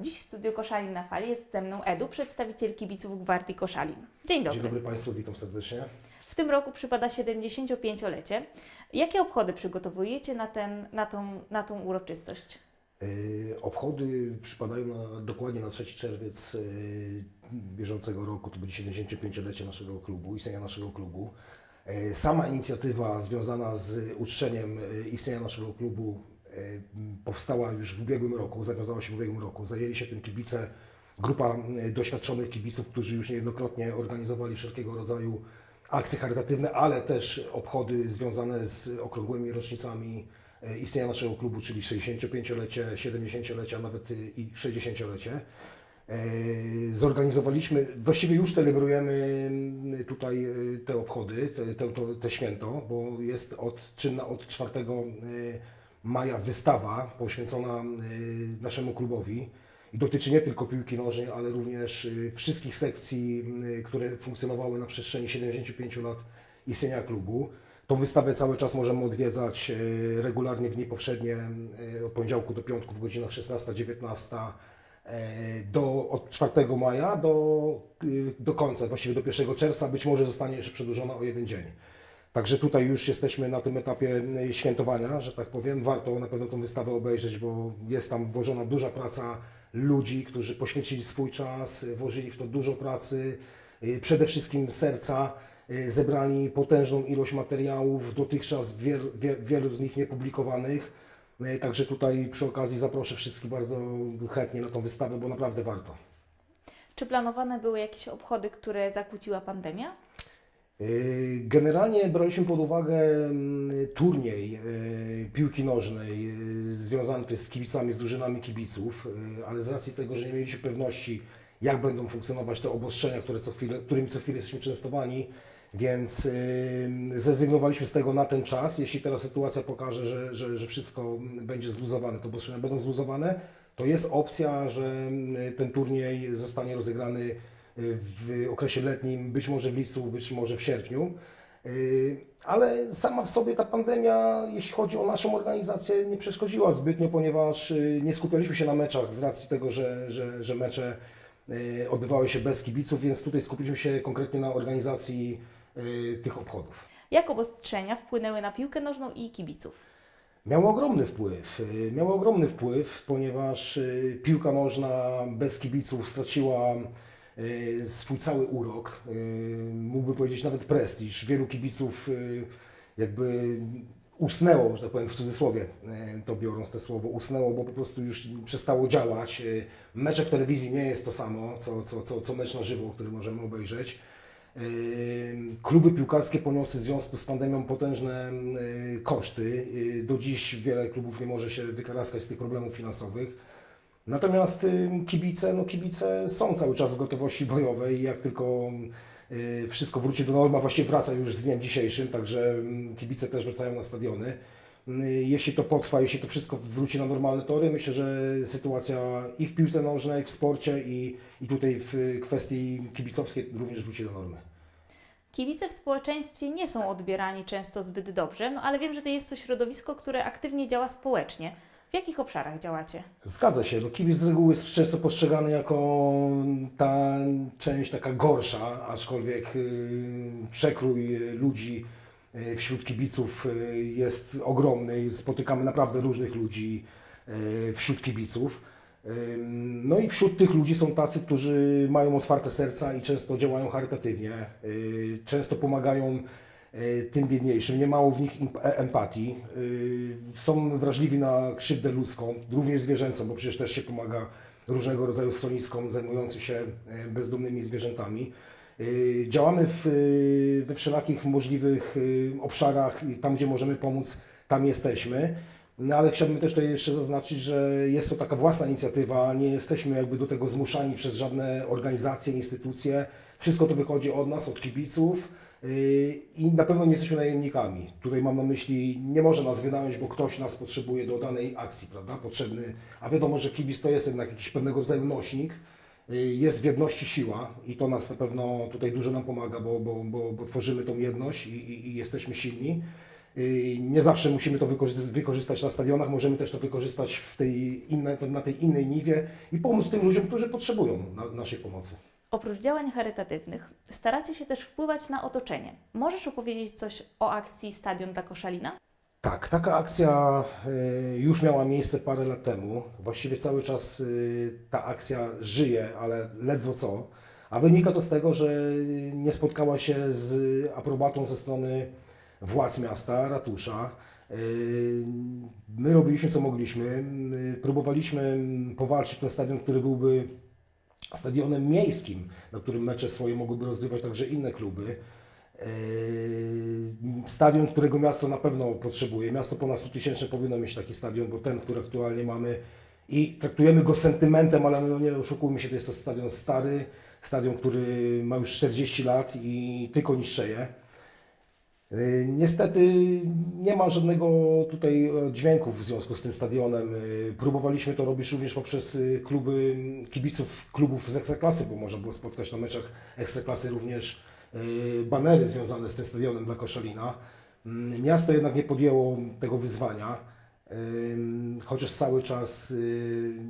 Dziś w studiu Koszalin na Fali jest ze mną Edu, przedstawiciel kibiców Gwardii Koszalin. Dzień dobry. Dzień dobry Państwu, witam serdecznie. W tym roku przypada 75-lecie. Jakie obchody przygotowujecie na, ten, na, tą, na tą uroczystość? Yy, Obchody przypadają na, dokładnie na 3 czerwiec yy, bieżącego roku, to będzie 75-lecie naszego klubu, istnienia naszego klubu. Yy, Sama inicjatywa związana z uczczeniem istnienia naszego klubu powstała już w ubiegłym roku, zawiązała się w ubiegłym roku. Zajęli się tym kibice, grupa yy, doświadczonych kibiców, którzy już niejednokrotnie organizowali wszelkiego rodzaju akcje charytatywne, ale też obchody związane z okrągłymi rocznicami e, istnienia naszego klubu, czyli 65-lecie, 70-lecie, a nawet i 60-lecie. E, Zorganizowaliśmy, właściwie już celebrujemy tutaj te obchody, te, te, te święto, bo jest od, czynna od 4 y, maja wystawa poświęcona y, naszemu klubowi. I dotyczy nie tylko piłki nożnej, ale również y, wszystkich sekcji, y, które funkcjonowały na przestrzeni 75 lat istnienia klubu. Tą wystawę cały czas możemy odwiedzać regularnie w dni powszednie, od poniedziałku do piątku w godzinach 16-19 e, do, od 4 maja do, do końca, właściwie do 1 czerwca, być może zostanie jeszcze przedłużona o jeden dzień. Także tutaj już jesteśmy na tym etapie y, świętowania, że tak powiem. Warto na pewno tą wystawę obejrzeć, bo jest tam włożona duża praca ludzi, którzy poświęcili swój czas, włożyli w to dużo pracy, y, przede wszystkim serca, y, zebrali potężną ilość materiałów, dotychczas wiel, wie, wielu z nich niepublikowanych. Także tutaj przy okazji zaproszę wszystkich bardzo chętnie na tą wystawę, bo naprawdę warto. Czy planowane były jakieś obchody, które zakłóciła pandemia? Yy, Generalnie braliśmy pod uwagę mm, turniej yy, piłki nożnej yy, związany z kibicami, z drużynami kibiców, ale z racji tego, że nie mieliśmy pewności, jak będą funkcjonować te obostrzenia, które co chwilę, którymi co chwilę jesteśmy częstowani, więc zrezygnowaliśmy z tego na ten czas. Jeśli teraz sytuacja pokaże, że, że, że wszystko będzie zluzowane, te obostrzenia będą zluzowane, to jest opcja, że mm, ten turniej zostanie rozegrany w okresie letnim, być może w lipcu, być może w sierpniu. Yy, Ale sama w sobie ta pandemia, jeśli chodzi o naszą organizację, nie przeszkodziła zbytnio, ponieważ yy, nie skupialiśmy się na meczach z racji tego, że, że, że mecze yy, odbywały się bez kibiców, więc tutaj skupiliśmy się konkretnie na organizacji tych obchodów. Jak obostrzenia wpłynęły na piłkę nożną i kibiców? Miało ogromny wpływ. y, Miało ogromny wpływ, ponieważ y, piłka nożna bez kibiców straciła y, swój cały urok. y, Mógłbym powiedzieć nawet prestiż. Wielu kibiców y, jakby usnęło, że tak powiem w cudzysłowie, to biorąc te słowo, usnęło, bo po prostu już przestało działać. Mecze w telewizji nie jest to samo, co, co, co, co mecz na żywo, który możemy obejrzeć. Kluby piłkarskie poniosły w związku z pandemią potężne koszty. Do dziś wiele klubów nie może się wykaraskać z tych problemów finansowych. Natomiast yy, kibice, no kibice są cały czas w gotowości bojowej jak tylko yy, wszystko wróci do normy, właściwie wraca już z dniem dzisiejszym, także mm, kibice też wracają na stadiony. Yy, Jeśli to potrwa, jeśli to wszystko wróci na normalne tory, myślę, że sytuacja i w piłce nożnej, w sporcie i, i tutaj w kwestii kibicowskiej również wróci do normy. Kibice w społeczeństwie nie są odbierani często zbyt dobrze, no ale wiem, że to jest to środowisko, które aktywnie działa społecznie. W jakich obszarach działacie? Zgadza się. No, kibic z reguły jest często postrzegany jako ta część taka gorsza, aczkolwiek y, przekrój ludzi y, wśród kibiców y, jest ogromny. Spotykamy naprawdę różnych ludzi wśród kibiców. No i wśród tych ludzi są tacy, którzy mają otwarte serca i często działają charytatywnie, często pomagają tym biedniejszym, nie mało w nich e- empatii, y, są wrażliwi na krzywdę ludzką, również zwierzęcą, bo przecież też się pomaga różnego rodzaju schroniskom zajmującym się e, bezdomnymi zwierzętami. Działamy w, we wszelakich możliwych obszarach, i tam gdzie możemy pomóc, tam jesteśmy. No ale chciałbym też tutaj jeszcze zaznaczyć, że jest to taka własna inicjatywa, nie jesteśmy jakby do tego zmuszani przez żadne organizacje, instytucje. Wszystko to wychodzi od nas, od kibiców i na pewno nie jesteśmy najemnikami. Tutaj mam na myśli, nie może nas wynająć, bo ktoś nas potrzebuje do danej akcji, prawda, potrzebny. A wiadomo, że kibic to jest jednak jakiś pewnego rodzaju nośnik, yy, jest w jedności siła i to nas na pewno tutaj dużo nam pomaga, bo, bo, bo, bo tworzymy tą jedność i, i, i jesteśmy silni. y, nie zawsze musimy to wykorzystać, na stadionach, możemy też to wykorzystać w tej na tej innej niwie i pomóc tym ludziom, którzy potrzebują na, naszej pomocy. Oprócz działań charytatywnych, staracie się też wpływać na otoczenie. Możesz opowiedzieć coś o akcji Stadion dla Koszalina? Tak, taka akcja y, już miała miejsce parę lat temu. Właściwie cały czas y, ta akcja żyje, ale ledwo co. A wynika to z tego, że nie spotkała się z aprobatą ze strony władz miasta, ratusza. Y, My robiliśmy co mogliśmy. Y, Próbowaliśmy powalczyć ten stadion, który byłby stadionem miejskim, na którym mecze swoje mogłyby rozgrywać także inne kluby. Yy, Stadion, którego miasto na pewno potrzebuje. Miasto ponad 100 tysięczne powinno mieć taki stadion, bo ten, który aktualnie mamy i traktujemy go sentymentem, ale no nie oszukujmy się, to jest to stadion stary, stadion, który ma już 40 lat i tylko niszczeje. Yy, Niestety nie ma żadnego tutaj e, dźwięku w związku z tym stadionem. Yy, Próbowaliśmy to robić również poprzez y, kluby kibiców klubów z Ekstraklasy, bo można było spotkać na meczach Ekstraklasy również banery związane z tym stadionem dla Koszalina. Mm, Miasto jednak nie podjęło tego wyzwania, chociaż cały czas,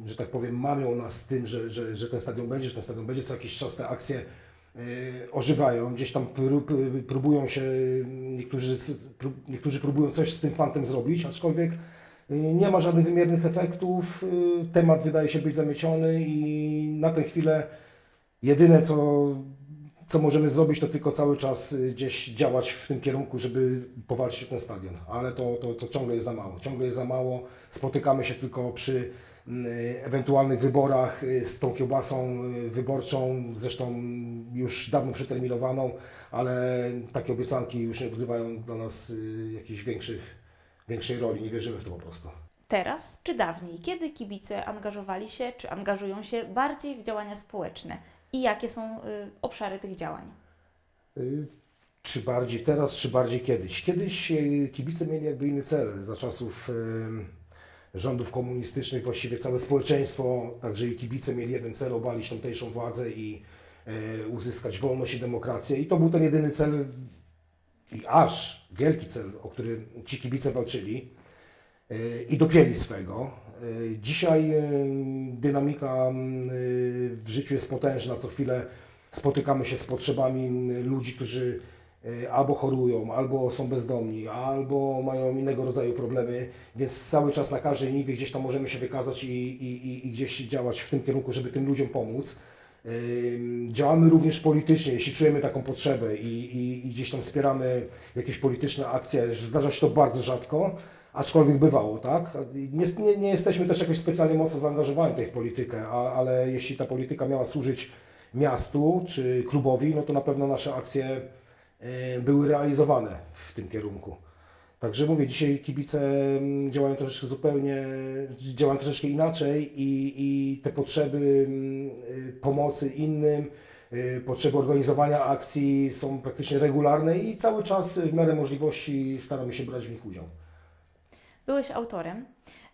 że tak powiem, mamią nas tym, że, że, że ten stadion będzie, że ten stadion będzie, co jakiś czas te akcje ożywają, gdzieś tam prób, próbują się, niektórzy, niektórzy próbują coś z tym fantem zrobić, aczkolwiek yy, nie ma żadnych wymiernych efektów, yy, temat wydaje się być zamieciony i na tę chwilę jedyne co, co możemy zrobić to tylko cały czas y, gdzieś działać w tym kierunku, żeby powalczyć ten stadion, ale to, to, to ciągle jest za mało, ciągle jest za mało, spotykamy się tylko przy ewentualnych wyborach y, z tą kiełbasą y, wyborczą, zresztą już dawno przeterminowaną, ale takie obiecanki już nie odgrywają dla nas y, jakichś większych, większej roli, nie wierzymy w to po prostu. Teraz czy dawniej? Kiedy kibice angażowali się, czy angażują się bardziej w działania społeczne? I jakie są obszary tych działań? Czy bardziej teraz, czy bardziej kiedyś? Kiedyś kibice mieli jakby inny cel. Za czasów rządów komunistycznych właściwie całe społeczeństwo, także i kibice mieli jeden cel, obalić tamtejszą władzę i y, uzyskać wolność i demokrację. I to był ten jedyny cel i aż wielki cel, o który ci kibice walczyli y, i dopięli swego. Y, Dzisiaj dynamika w życiu jest potężna. Co chwilę spotykamy się z potrzebami ludzi, którzy albo chorują, albo są bezdomni, albo mają innego rodzaju problemy, więc cały czas na każdej niwie gdzieś tam możemy się wykazać i, i, i- gdzieś działać w tym kierunku, żeby tym ludziom pomóc. Działamy również politycznie, jeśli czujemy taką potrzebę i, i, i gdzieś tam wspieramy jakieś polityczne akcje. Zdarza się to bardzo rzadko, aczkolwiek bywało, tak? Nie, nie, nie jesteśmy też jakoś specjalnie mocno zaangażowani w politykę, a, ale jeśli ta polityka miała służyć miastu czy klubowi, no to na pewno nasze akcje y, były realizowane w tym kierunku. Także mówię, dzisiaj kibice mm, działają troszeczkę zupełnie, działają troszeczkę inaczej i, i te potrzeby mm, y, pomocy innym, y, potrzeby organizowania akcji są praktycznie regularne i cały czas w miarę możliwości staramy się brać w nich udział. Byłeś autorem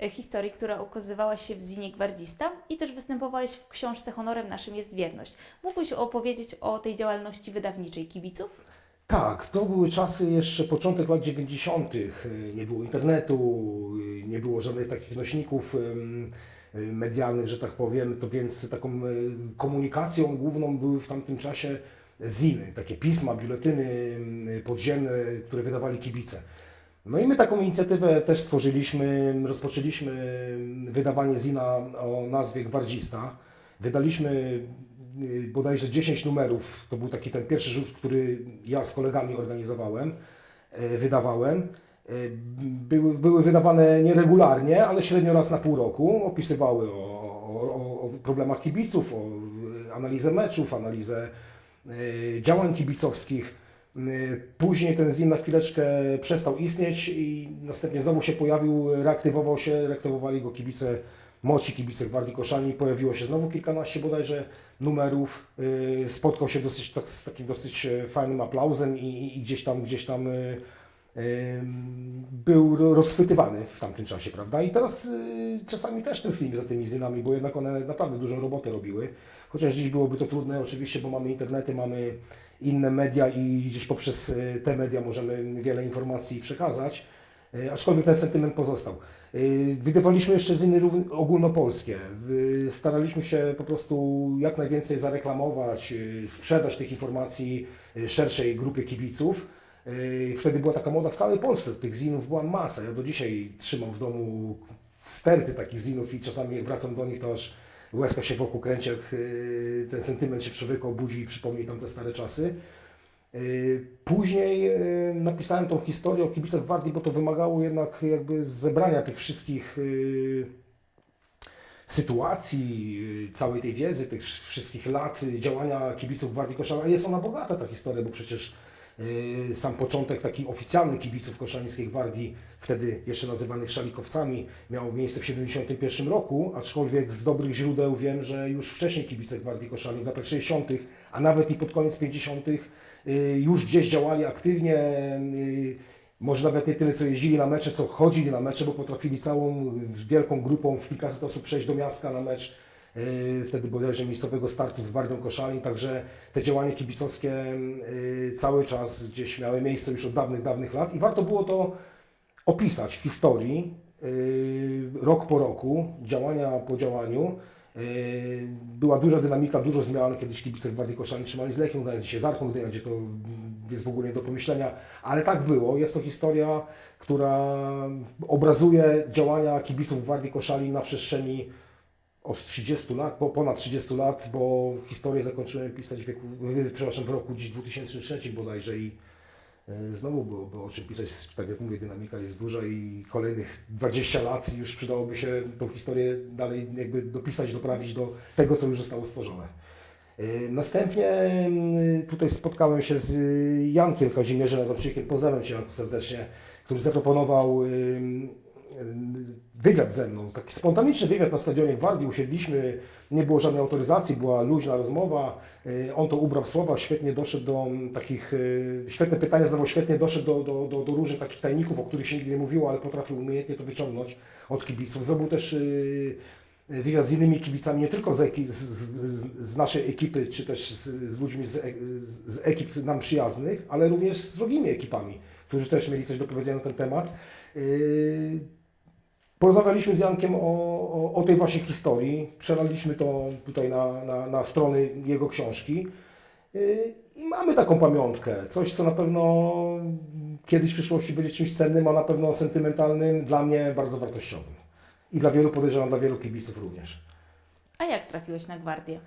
y, historii, która ukazywała się w Zinie Gwardzista i też występowałeś w książce Honorem naszym jest wierność. Mógłbyś opowiedzieć o tej działalności wydawniczej kibiców? Tak, to były czasy jeszcze początek lat 90. Nie było internetu, nie było żadnych takich nośników medialnych, że tak powiem, to więc taką y, komunikacją główną były w tamtym czasie ziny, takie pisma, biuletyny podziemne, które wydawali kibice. No i my taką inicjatywę też stworzyliśmy, rozpoczęliśmy wydawanie zina o nazwie Gwardzista. Wydaliśmy bodajże 10 numerów, to był taki ten pierwszy rzut, który ja z kolegami organizowałem, y, wydawałem. Y, Były, były wydawane nieregularnie, ale średnio raz na pół roku. Opisywały o, o, o- problemach kibiców, o y, analizę meczów, analizę y, działań kibicowskich. Y, Później ten zim na chwileczkę przestał istnieć i następnie znowu się pojawił, reaktywował się, reaktywowali go kibice, młodsi kibice Gwardii Koszalni. Pojawiło się znowu kilkanaście bodajże numerów. Y, Spotkał się dosyć, tak, z takim dosyć e, fajnym aplauzem i, i gdzieś tam, gdzieś tam y, y, był ro- rozchwytywany w tamtym czasie, prawda? I teraz czasami też tęsknimy za tymi zinami, bo jednak one naprawdę dużą robotę robiły. Chociaż dziś byłoby to trudne oczywiście, bo mamy internety, mamy inne media i gdzieś poprzez y, te media możemy wiele informacji przekazać, y, aczkolwiek ten sentyment pozostał. Y, Wydawaliśmy jeszcze ziny ogólnopolskie. Y, Staraliśmy się po prostu jak najwięcej zareklamować, y, sprzedać tych informacji szerszej grupie kibiców. Wtedy była taka moda w całej Polsce, tych zinów była masa. Ja do dzisiaj trzymam w domu sterty takich zinów i czasami jak wracam do nich, to aż łezka się wokół kręci, jak ten sentyment się w człowieku obudzi i przypomni tam te stare czasy. Y, Później y, napisałem tą historię o kibicach Gwardii, bo to wymagało jednak jakby zebrania tych wszystkich y, sytuacji, całej tej wiedzy, tych wszystkich lat działania kibiców Gwardii Koszalina. Jest ona bogata ta historia, bo przecież sam początek taki oficjalny kibiców Koszalińskiej Gwardii, wtedy jeszcze nazywanych szalikowcami, miał miejsce w 1971 roku, aczkolwiek z dobrych źródeł wiem, że już wcześniej kibice Gwardii Koszalin w latach 60., a nawet i pod koniec 50. y, już gdzieś działali aktywnie, y, może nawet nie tyle co jeździli na mecze, co chodzili na mecze, bo potrafili całą y, wielką grupą w kilkaset osób przejść do miasta na mecz. Wtedy bodajże miejscowego startu z Gwardią Koszalin, także te działania kibicowskie cały czas gdzieś miały miejsce już od dawnych, dawnych lat i warto było to opisać w historii, rok po roku, działania po działaniu. Y, Była duża dynamika, dużo zmian. Kiedyś kibice Gwardii Koszalin trzymali z Lechią Gdańsk, dzisiaj z Arką Gdynia, gdzie to jest w ogóle nie do pomyślenia. Ale tak było. Jest to historia, która obrazuje działania kibiców Gwardii Koszalin na przestrzeni od 30 lat, po ponad 30 lat, bo historię zakończyłem pisać w, wieku, przepraszam, w roku dziś 2003 bodajże i e, znowu było, było o czym pisać. Tak jak mówię, dynamika jest duża i kolejnych 20 lat już przydałoby się tą historię dalej jakby dopisać, doprawić do tego, co już zostało stworzone. E, Następnie mm, tutaj spotkałem się z Jankiem Kazimierzem Adamczykiem, pozdrawiam Cię Janku serdecznie, który zaproponował wywiad ze mną, taki spontaniczny wywiad na stadionie Gwardii, usiedliśmy, nie było żadnej autoryzacji, była luźna rozmowa, y, on to ubrał słowa, świetnie doszedł do mm, takich, y, świetne pytania zadawał, świetnie doszedł do, do, do, do różnych takich tajników, o których się nigdy nie mówiło, ale potrafił umiejętnie to wyciągnąć od kibiców. Zrobił też y, wywiad z innymi kibicami, nie tylko z, eki- z, z, z naszej ekipy, czy też z, z ludźmi e- z, z ekip nam przyjaznych, ale również z drugimi ekipami, którzy też mieli coś do powiedzenia na ten temat. Porozmawialiśmy z Jankiem o, o, o tej właśnie historii, przelaliśmy to tutaj na, na, na strony jego książki yy, i mamy taką pamiątkę, coś co na pewno kiedyś w przyszłości będzie czymś cennym, a na pewno sentymentalnym, dla mnie bardzo wartościowym. I dla wielu podejrzewam, dla wielu kibiców również. A jak trafiłeś na gwardię?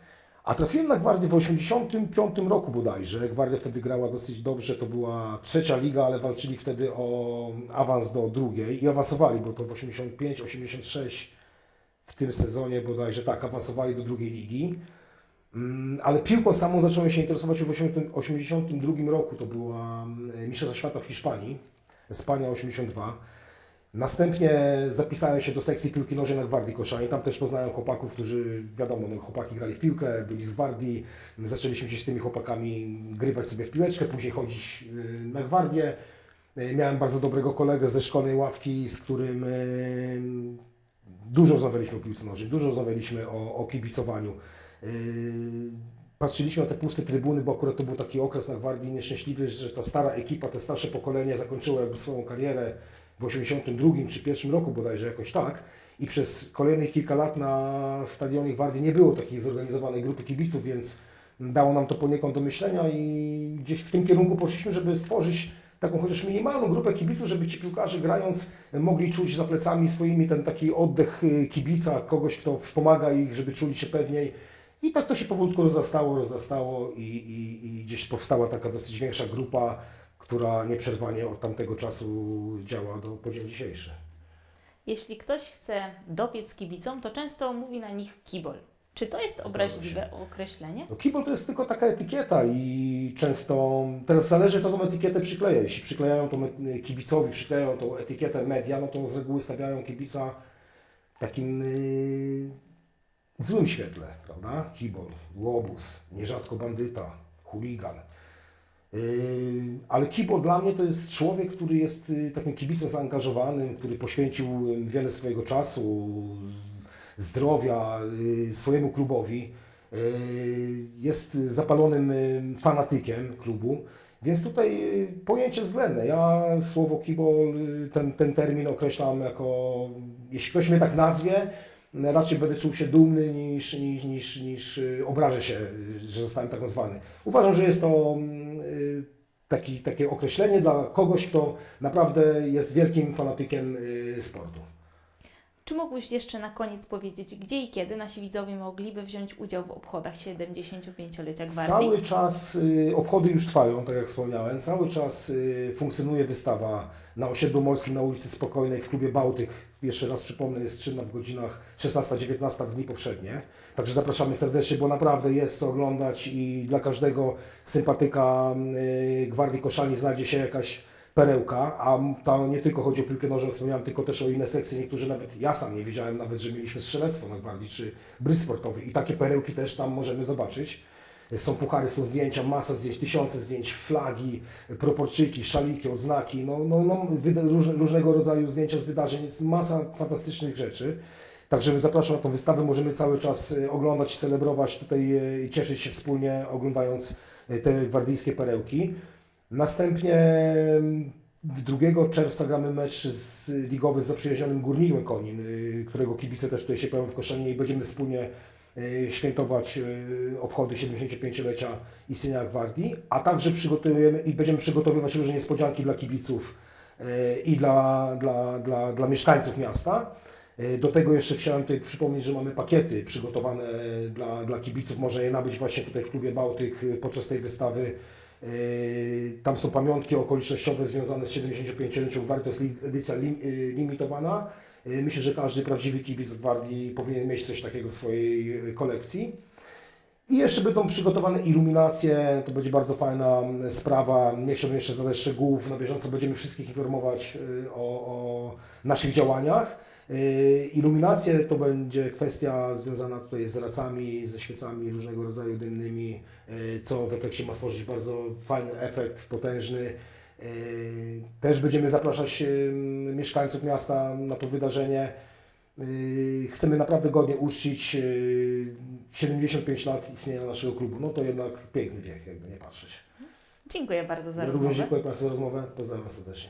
A trafiłem na Gwardię w 1985 roku bodajże. Gwardia wtedy grała dosyć dobrze, to była trzecia liga, ale walczyli wtedy o awans do drugiej i awansowali, bo to w 85, 86 w tym sezonie bodajże tak, awansowali do drugiej ligi. Mm, Ale piłką samą zacząłem się interesować w 1982 roku, to była mm, Mistrzostwa Świata w Hiszpanii, Spania 82. Następnie zapisałem się do sekcji piłki nożnej na Gwardii Koszalin. Tam też poznałem chłopaków, którzy, wiadomo, no, chłopaki grali w piłkę, byli z Gwardii. Zaczęliśmy się z tymi chłopakami grywać sobie w piłeczkę, później chodzić y, na Gwardię. Y, Miałem bardzo dobrego kolegę ze szkolnej ławki, z którym y, dużo rozmawialiśmy o piłce nożnej, dużo rozmawialiśmy o, o kibicowaniu. Patrzyliśmy na te puste trybuny, bo akurat to był taki okres na Gwardii nieszczęśliwy, że ta stara ekipa, te starsze pokolenie zakończyło jakby swoją karierę w 82 czy pierwszym roku bodajże jakoś tak i przez kolejnych kilka lat na stadionie Gwardii nie było takiej zorganizowanej grupy kibiców, więc dało nam to poniekąd do myślenia i gdzieś w tym kierunku poszliśmy, żeby stworzyć taką chociaż minimalną grupę kibiców, żeby ci piłkarze grając mogli czuć za plecami swoimi ten taki oddech y, kibica, kogoś, kto wspomaga ich, żeby czuli się pewniej. I tak to się powolutku rozrastało, rozrastało i, i, i gdzieś powstała taka dosyć większa grupa, która nieprzerwanie od tamtego czasu działa do po dzień dzisiejszy. Jeśli ktoś chce dopiec kibicom, to często mówi na nich kibol. Czy to jest obraźliwe określenie? No kibol to jest tylko taka etykieta i często teraz zależy kto tą etykietę przykleja. Jeśli przyklejają et- kibicowi, przyklejają tą etykietę media, no to z reguły stawiają kibica w takim y, złym świetle, prawda? Kibol, łobuz, nierzadko bandyta, chuligan. Yy, Ale Kibol dla mnie to jest człowiek, który jest y, takim kibicem zaangażowanym, który poświęcił wiele swojego czasu, zdrowia y, swojemu klubowi. y, jest zapalonym fanatykiem klubu, więc tutaj y, pojęcie względne. Ja słowo kibol, ten, ten termin określam jako, jeśli ktoś mnie tak nazwie, raczej będę czuł się dumny niż, niż, niż, niż obrażę się, że zostałem tak nazwany. Uważam, że jest to taki, takie określenie dla kogoś, kto naprawdę jest wielkim fanatykiem y, sportu. Czy mógłbyś jeszcze na koniec powiedzieć, gdzie i kiedy nasi widzowie mogliby wziąć udział w obchodach 75-lecia Gwardii? Cały czas y, obchody już trwają, tak jak wspomniałem. Cały czas y, funkcjonuje wystawa na osiedlu morskim na ulicy Spokojnej w klubie Bałtyk. Jeszcze raz przypomnę, jest czynna w godzinach 16-19 w dni poprzednie. Także zapraszamy serdecznie, bo naprawdę jest co oglądać i dla każdego sympatyka y, Gwardii Koszalni znajdzie się jakaś perełka, a to nie tylko chodzi o piłkę nożną, wspomniałem, tylko też o inne sekcje. Niektórzy nawet, ja sam nie wiedziałem nawet, że mieliśmy strzelectwo na Gwardii, czy bryz sportowy i takie perełki też tam możemy zobaczyć. Są puchary, są zdjęcia, masa zdjęć, tysiące zdjęć, flagi, proporczyki, szaliki, odznaki, no, no, no, różnego rodzaju zdjęcia z wydarzeń, jest masa fantastycznych rzeczy. Także zapraszam na tą wystawę, możemy cały czas e, oglądać, celebrować tutaj e, i cieszyć się wspólnie oglądając e, te gwardyjskie perełki. Następnie mm, 2 czerwca gramy mecz z, ligowy z zaprzyjaźnionym Górnikiem Konin, y, którego kibice też tutaj się pojawią w Koszalinie i będziemy wspólnie y, świętować y, obchody 75-lecia istnienia Gwardii, a także przygotujemy i będziemy przygotowywać różne niespodzianki dla kibiców i dla, dla, dla, dla mieszkańców miasta. Do tego jeszcze chciałem tutaj przypomnieć, że mamy pakiety przygotowane dla, dla kibiców. Można je nabyć właśnie tutaj w klubie Bałtyk podczas tej wystawy. Yy, Tam są pamiątki okolicznościowe związane z 75-lecią Gwardii, to jest edycja lim, yy, limitowana. Yy, Myślę, że każdy prawdziwy kibic Gwardii powinien mieć coś takiego w swojej kolekcji. I jeszcze będą przygotowane iluminacje, to będzie bardzo fajna mm, sprawa. Nie chciałbym jeszcze zadać szczegółów, na bieżąco będziemy wszystkich informować o, o naszych działaniach. Yy, Iluminacje to będzie kwestia związana tutaj z racami, ze świecami różnego rodzaju dymnymi, yy, co w efekcie ma stworzyć bardzo fajny efekt, potężny. Yy, Też będziemy zapraszać mieszkańców miasta na to wydarzenie. Chcemy naprawdę godnie uczcić yy, 75 lat istnienia naszego klubu. No to jednak piękny wiek, jakby nie patrzeć. Dziękuję bardzo za Ja rozmowę. również dziękuję Państwu za rozmowę. Pozdrawiam serdecznie.